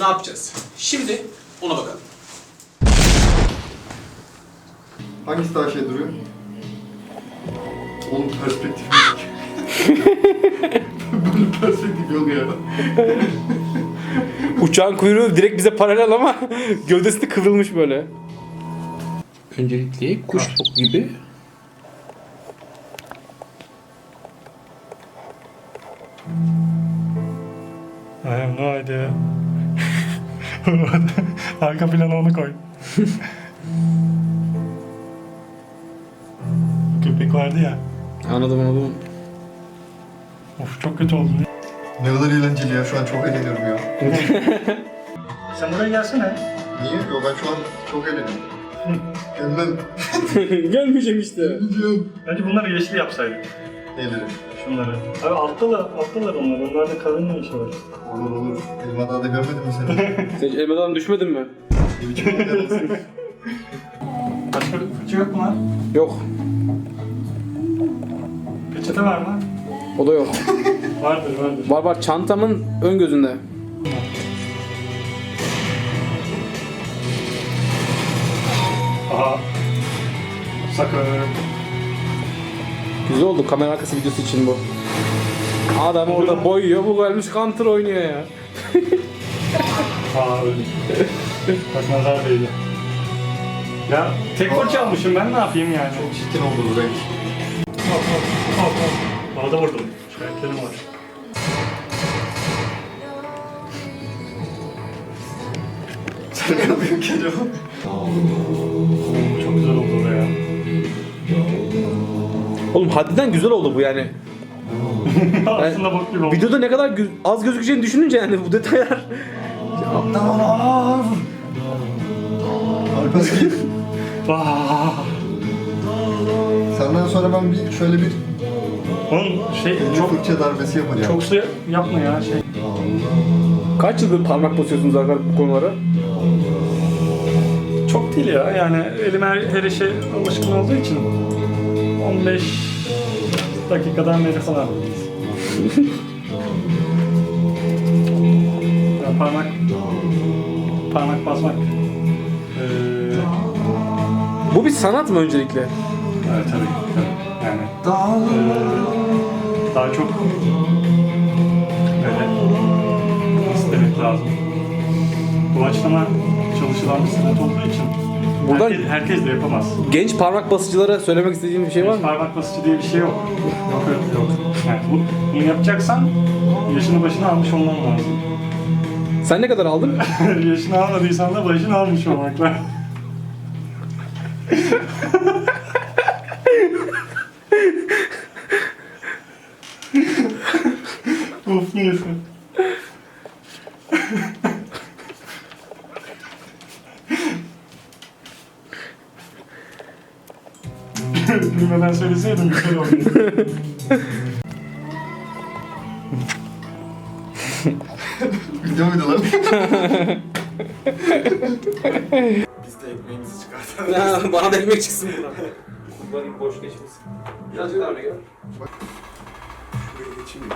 ne yapacağız? Şimdi ona bakalım. Hangisi daha şey duruyor? Oğlum perspektif Böyle perspektif yok ya. Uçağın kuyruğu direkt bize paralel ama gövdesi de kıvrılmış böyle. Öncelikle kuş gibi I have no idea. Arka plana onu koy. Köpek vardı ya. Anladım anladım. Of çok kötü oldu. Ne kadar eğlenceli ya şu an çok eğleniyorum ya. Sen buraya gelsene. Niye? Yo ben şu an çok eğleniyorum. Gelmem. Gelmeyeceğim işte. Gidiyorum. Bence bunları yeşil yapsaydık. Neyleri? Şunları. Abi alttalar, alttalar onlar. Onlarda kalın ne işi var? Olur olur. Elma Dağı'da görmedin mi seni? Sen elmadan düşmedin mi? Ne biçim? Başka fırça yok mu lan? Yok. Peçete var mı? O da yok. Vardır vardır. Var var çantamın ön gözünde. Aha. Sakın. Güzel oldu kamera arkası videosu için bu. Adam orada boyuyor, bu gelmiş counter oynuyor ya. Aa öyle. Bak nazar değdi. Ya tek fırça almışım ben ne yapayım yani? Çirkin oldu bu renk. Hop. Havada vurdum. Şikayetlerim var. Sen ne yapıyorsun ki acaba? Çok güzel oldu be ya. Oğlum haddinden güzel oldu bu yani. Aslında bok gibi oldu. Videoda ne kadar gü- az gözükeceğini düşününce yani bu detaylar. Alper git. Vaa. Senden sonra ben bir şöyle bir Oğlum şey çok çok fırça darbesi yapacağım. çok su yapma ya şey. Kaç yıldır parmak basıyorsunuz zaten bu konulara? Çok değil ya yani elim her, her işe alışkın olduğu için 15 dakikadan beri falan. ya parmak parmak basmak ee, Bu bir sanat mı öncelikle? evet tabii, tabii. yani ee, daha çok böyle nasıl demek lazım doğaçlama çalışılan bir sanat olduğu için Buradan- herkes, herkes de yapamaz. Genç parmak basıcılara söylemek istediğim bir şey var mı? Parmak basıcı diye bir şey yok. Yok yok yok. Yani bu, bunu yapacaksan yaşını başını almış olman lazım. Sen ne kadar aldın? yaşını almadıysan da başını almış olmak lazım. of neyse. Bilmeden söyleseydim güzel olurdu. Video muydu lan? Biz de ekmeğimizi çıkartalım. Bana da ekmek çıksın buradan. Kurbanın boş geçmesin. Birazcık daha öne gel. Şuraya geçeyim mi?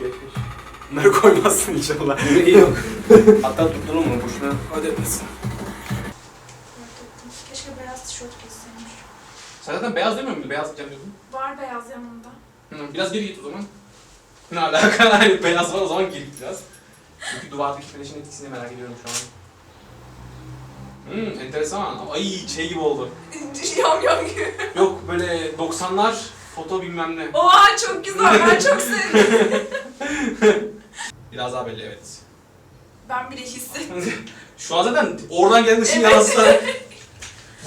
Geç geç. Bunları koymazsın inşallah. İyi yok. Hatta tutturun mu boşuna? Hadi etmesin. Sen zaten beyaz demiyor muydun? Beyaz giyeceğim diyordun. Var beyaz yanımda. Hı, biraz geri git o zaman. Ne alaka? Hayır, beyaz var o zaman geri git biraz. Çünkü duvardaki flaşın etkisini merak ediyorum şu an. Hmm, enteresan. Ay şey gibi oldu. yam yam gibi. Yok böyle 90'lar foto bilmem ne. Oha çok güzel. Ben çok sevdim. Biraz daha belli evet. Ben bile hissettim. Şu an zaten oradan gelen ışın Evet. yansıtarak.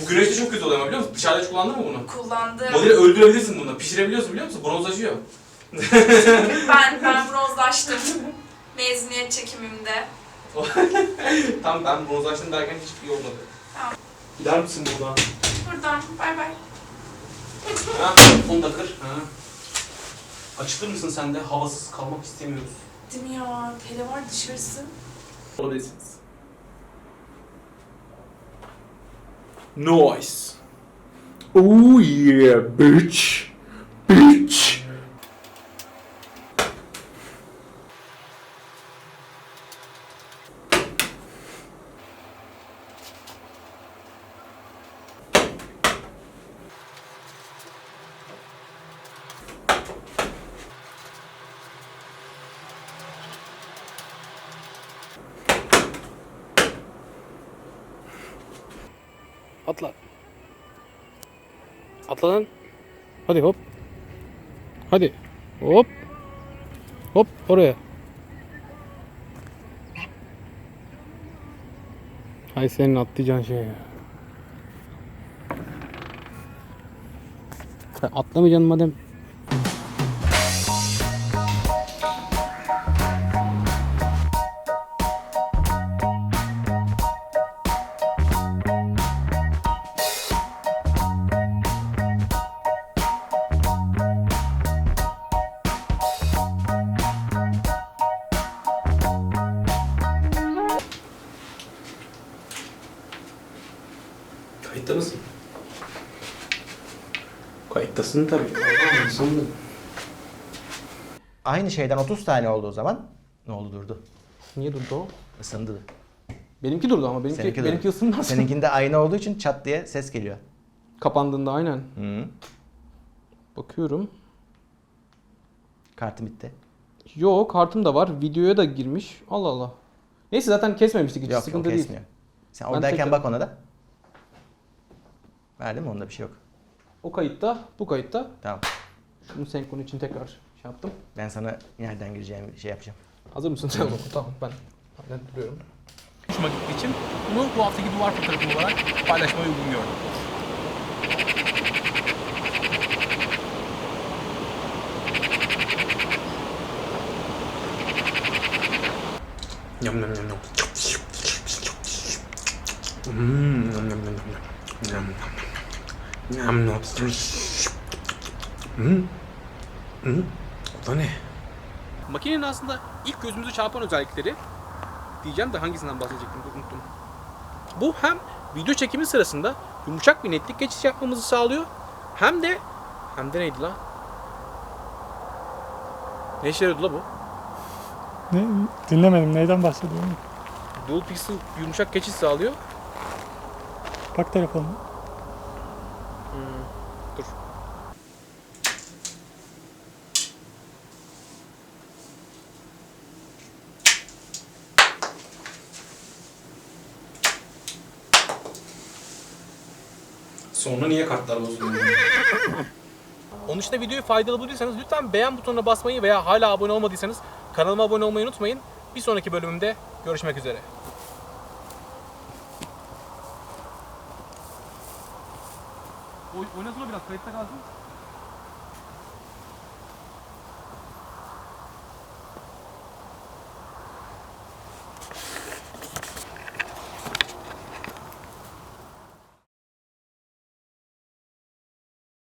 Bu güneşte çok kötü oluyor ama biliyor musun? Dışarıda hiç kullandın mı bunu? Kullandım. Modeli öldürebilirsin bunu. Pişirebiliyorsun biliyor musun? Bronzlaşıyor. Ben, ben bronzlaştım. Mezuniyet çekimimde. Tam ben bronzlaştım derken hiç iyi olmadı. Tamam. Gider misin buradan? Buradan. Bay bay. Ha, onu da kır. Ha. Açılır mısın sen de? Havasız kalmak istemiyoruz. Değil mi ya? Tele var dışarısı. Olabilirsiniz. Nice. Oh yeah bitch. Bitch. Atla. Atla lan. Hadi hop. Hadi. Hop. Hop oraya. Hay senin atlayacağın şey ya. Sen atlamayacaksın madem. Kayıtta mısın? Kayıttasın tabii. Sandım. Aynı şeyden 30 tane olduğu zaman ne oldu durdu? Niye durdu o? Isındı. Benimki durdu ama benimki, Seninki benimki durdu. ısınmaz. Seninkinde ayna olduğu için çat diye ses geliyor. Kapandığında aynen. Hı. Bakıyorum. Kartım bitti. Yo kartım da var. Videoya da girmiş. Allah Allah. Neyse zaten kesmemiştik hiç Yok sıkıntı o değil. kesmiyor. Sen oradayken tekrar- bak ona da. Verdim? Onda bir şey yok. O kayıtta, bu kayıtta. Tamam. Şunun senkronu için tekrar şey yaptım. Ben sana nereden gireceğimi şey yapacağım. Hazır mısın? Tamam. tamam ben aynen duruyorum. Hoşuma gittiği için bunu bu haftaki duvar fotoğrafı olarak paylaşmayı uygun gördüm. Yum yum yum yum. Hmm, yum yum yum yum. Yum yum yum. Yum yum. Hmm. Hmm. O da ne? Makinenin aslında ilk gözümüzü çarpan özellikleri diyeceğim de hangisinden bahsedecektim unuttum. Bu hem video çekimi sırasında yumuşak bir netlik geçiş yapmamızı sağlıyor hem de hem de neydi la? Ne işe yarıyordu la bu? Ne, dinlemedim. Neyden bahsediyorum? Dual pixel yumuşak geçiş sağlıyor. Bak telefonuna. Dur. Sonra niye kartlar bozuluyor? Onun dışında videoyu faydalı bulduysanız lütfen beğen butonuna basmayı veya hala abone olmadıysanız kanalıma abone olmayı unutmayın. Bir sonraki bölümümde görüşmek üzere. Oy, oynasana biraz kayıtta kalsın.